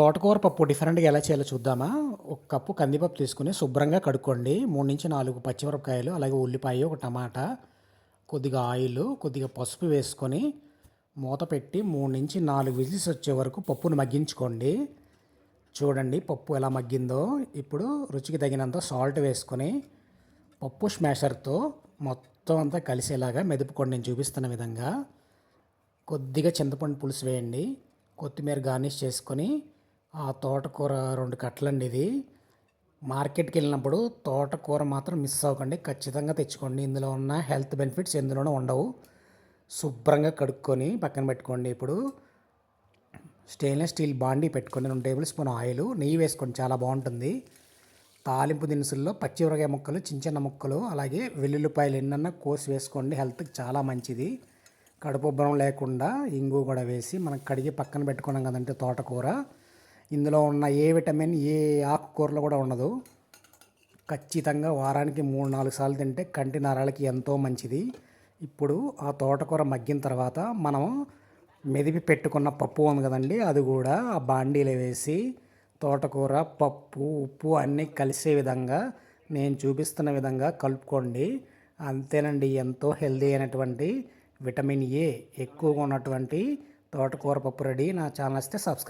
తోటకూర పప్పు డిఫరెంట్గా ఎలా చేయాలో చూద్దామా? ఒక కప్పు కందిపప్పు తీసుకుని శుభ్రంగా కడుక్కోండి. మూడు నుంచి నాలుగు పచ్చిమిరపకాయలు అలాగే ఉల్లిపాయ ఒక టమాటా కొద్దిగా ఆయిల్ కొద్దిగా పసుపు వేసుకొని మూత పెట్టి మూడు నుంచి నాలుగు విజిల్స్ వచ్చే వరకు పప్పును మగ్గించుకోండి. చూడండి పప్పు ఎలా మగ్గిందో. ఇప్పుడు రుచికి తగినంత సాల్ట్ వేసుకొని పప్పు స్మాషర్తో మొత్తం అంతా కలిసేలాగా మెదుపుకోండి నేను చూపిస్తున్న విధంగా కొద్దిగా చింతపండు పులుసు వేయండి. కొత్తిమీర గార్నిష్ చేసుకొని ఆ తోటకూర రెండు కట్టలండి ఇది. మార్కెట్కి వెళ్ళినప్పుడు తోటకూర మాత్రం మిస్ అవ్వకండి. ఖచ్చితంగా తెచ్చుకోండి. ఇందులో ఉన్న హెల్త్ బెనిఫిట్స్ ఎందులోనూ ఉండవు. శుభ్రంగా కడుక్కొని పక్కన పెట్టుకోండి. ఇప్పుడు స్టెయిన్లెస్ స్టీల్ బాండీ పెట్టుకొని రెండు టేబుల్ స్పూన్ ఆయిల్ నెయ్యి వేసుకోండి. చాలా బాగుంటుంది. తాలింపు దినుసుల్లో పచ్చిమిరకాయ ముక్కలు చిన్న చిన్న ముక్కలు అలాగే వెల్లుల్లిపాయలు ఎన్నన్నా కోసి వేసుకోండి. హెల్త్కి చాలా మంచిది. కడుపు ఉబ్బరం లేకుండా ఇంగు కూడా వేసి మనం కడిగి పక్కన పెట్టుకున్నాం కదంటే తోటకూర. ఇందులో ఉన్న ఏ విటమిన్ ఏ ఆకుకూరలో కూడా ఉండదు. ఖచ్చితంగా వారానికి మూడు నాలుగు సార్లు తింటే కంటి నరాలకి ఎంతో మంచిది. ఇప్పుడు ఆ తోటకూర మగ్గిన తర్వాత మనం మెదిపి పెట్టుకున్న పప్పు ఉంది కదండి అది కూడా ఆ బాండీలో వేసి తోటకూర పప్పు ఉప్పు అన్నీ కలిసే విధంగా నేను చూపిస్తున్న విధంగా కలుపుకోండి. అంతేనండి ఎంతో హెల్దీ అయినటువంటి విటమిన్ ఏ ఎక్కువగా ఉన్నటువంటి తోటకూర పప్పు రెడీ. నా ఛానల్ వస్తే సబ్స్క్రైబ్